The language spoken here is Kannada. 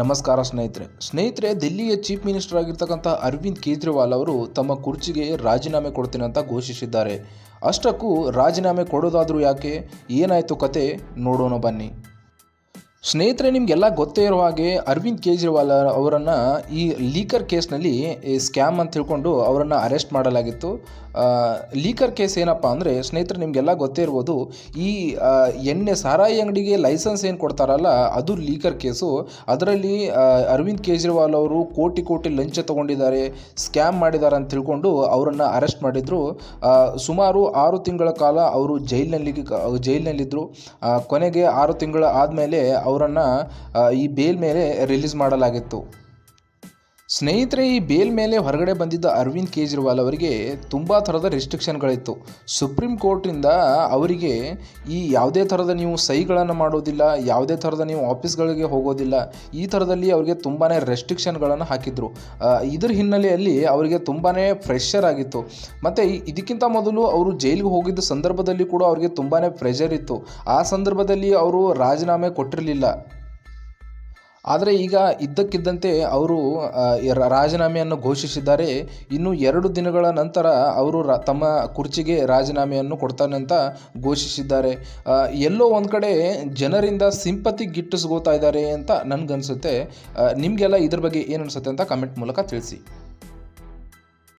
ನಮಸ್ಕಾರ ಸ್ನೇಹಿತರೆ. ಸ್ನೇಹಿತರೆ, ದಿಲ್ಲಿಯ ಚೀಫ್ ಮಿನಿಸ್ಟರ್ ಆಗಿರ್ತಕ್ಕಂಥ ಅರವಿಂದ್ ಕೇಜ್ರಿವಾಲ್ ಅವರು ತಮ್ಮ ಕುರ್ಚಿಗೆ ರಾಜೀನಾಮೆ ಕೊಡ್ತೀನಿ ಅಂತ ಘೋಷಿಸಿದ್ದಾರೆ. ಅಷ್ಟಕ್ಕೂ ರಾಜೀನಾಮೆ ಕೊಡೋದಾದರೂ ಯಾಕೆ? ಏನಾಯಿತು ಕತೆ? ನೋಡೋಣ ಬನ್ನಿ. ಸ್ನೇಹಿತರೆ, ನಿಮಗೆಲ್ಲ ಗೊತ್ತೇ ಇರುವ ಹಾಗೆ ಅರವಿಂದ್ ಕೇಜ್ರಿವಾಲ್ ಅವರನ್ನು ಈ ಲೀಕರ್ ಕೇಸ್ನಲ್ಲಿ ಸ್ಕ್ಯಾಮ್ ಅಂತ ತಿಳ್ಕೊಂಡು ಅವರನ್ನು ಅರೆಸ್ಟ್ ಮಾಡಲಾಗಿತ್ತು. ಲೀಕರ್ ಕೇಸ್ ಏನಪ್ಪ ಅಂದರೆ, ಸ್ನೇಹಿತರೆ, ನಿಮಗೆಲ್ಲ ಗೊತ್ತೇ ಇರ್ಬೋದು, ಈ ಎಣ್ಣೆ ಸಾರಾಯಿ ಅಂಗಡಿಗೆ ಲೈಸೆನ್ಸ್ ಏನು ಕೊಡ್ತಾರಲ್ಲ, ಅದು ಲೀಕರ್ ಕೇಸು. ಅದರಲ್ಲಿ ಅರವಿಂದ್ ಕೇಜ್ರಿವಾಲ್ ಅವರು ಕೋಟಿ ಕೋಟಿ ಲಂಚ ತಗೊಂಡಿದ್ದಾರೆ, ಸ್ಕ್ಯಾಮ್ ಮಾಡಿದ್ದಾರೆ ಅಂತ ತಿಳ್ಕೊಂಡು ಅವರನ್ನು ಅರೆಸ್ಟ್ ಮಾಡಿದರು. ಸುಮಾರು ಆರು ತಿಂಗಳ ಕಾಲ ಅವರು ಜೈಲಿನಲ್ಲಿ ಜೈಲಿನಲ್ಲಿದ್ದರು ಕೊನೆಗೆ ಆರು ತಿಂಗಳ ಆದಮೇಲೆ ಅವರನ್ನು ಈ ಬೇಲ್ ಮೇಲೆ ರಿಲೀಸ್ ಮಾಡಲಾಗಿತ್ತು. ಸ್ನೇಹಿತರೆ, ಈ ಬೇಲ್ ಮೇಲೆ ಹೊರಗಡೆ ಬಂದಿದ್ದ ಅರವಿಂದ್ ಕೇಜ್ರಿವಾಲ್ ಅವರಿಗೆ ತುಂಬ ಥರದ ರೆಸ್ಟ್ರಿಕ್ಷನ್ಗಳಿತ್ತು. ಸುಪ್ರೀಂ ಕೋರ್ಟಿಂದ ಅವರಿಗೆ ಈ ಯಾವುದೇ ಥರದ ನೀವು ಸಹಿಗಳನ್ನು ಮಾಡೋದಿಲ್ಲ, ಯಾವುದೇ ಥರದ ನೀವು ಆಫೀಸ್ಗಳಿಗೆ ಹೋಗೋದಿಲ್ಲ, ಈ ಥರದಲ್ಲಿ ಅವರಿಗೆ ತುಂಬಾ ರೆಸ್ಟ್ರಿಕ್ಷನ್ಗಳನ್ನು ಹಾಕಿದ್ರು. ಇದರ ಹಿನ್ನೆಲೆಯಲ್ಲಿ ಅವರಿಗೆ ತುಂಬಾ ಪ್ರೆಷರ್ ಆಗಿತ್ತು. ಮತ್ತು ಇದಕ್ಕಿಂತ ಮೊದಲು ಅವರು ಜೈಲಿಗೆ ಹೋಗಿದ್ದ ಸಂದರ್ಭದಲ್ಲಿ ಕೂಡ ಅವರಿಗೆ ತುಂಬಾ ಪ್ರೆಷರ್ ಇತ್ತು. ಆ ಸಂದರ್ಭದಲ್ಲಿ ಅವರು ರಾಜೀನಾಮೆ ಕೊಟ್ಟಿರಲಿಲ್ಲ. ಆದರೆ ಈಗ ಇದ್ದಕ್ಕಿದ್ದಂತೆ ಅವರು ರಾಜೀನಾಮೆಯನ್ನು ಘೋಷಿಸಿದ್ದಾರೆ. ಇನ್ನು ಎರಡು ದಿನಗಳ ನಂತರ ಅವರು ರ, ತಮ್ಮ ಕುರ್ಚಿಗೆ ರಾಜೀನಾಮೆಯನ್ನು ಕೊಡ್ತಾನೆ ಅಂತ ಘೋಷಿಸಿದ್ದಾರೆ. ಎಲ್ಲೋ ಒಂದು ಕಡೆ ಜನರಿಂದ ಸಿಂಪತಿ ಗಿಟ್ಟಿಸ್ಕೋತಾ ಇದ್ದಾರೆ ಅಂತ ನನಗನ್ಸುತ್ತೆ. ನಿಮಗೆಲ್ಲ ಇದ್ರ ಬಗ್ಗೆ ಏನು ಅನಿಸುತ್ತೆ ಅಂತ ಕಮೆಂಟ್ ಮೂಲಕ ತಿಳಿಸಿ.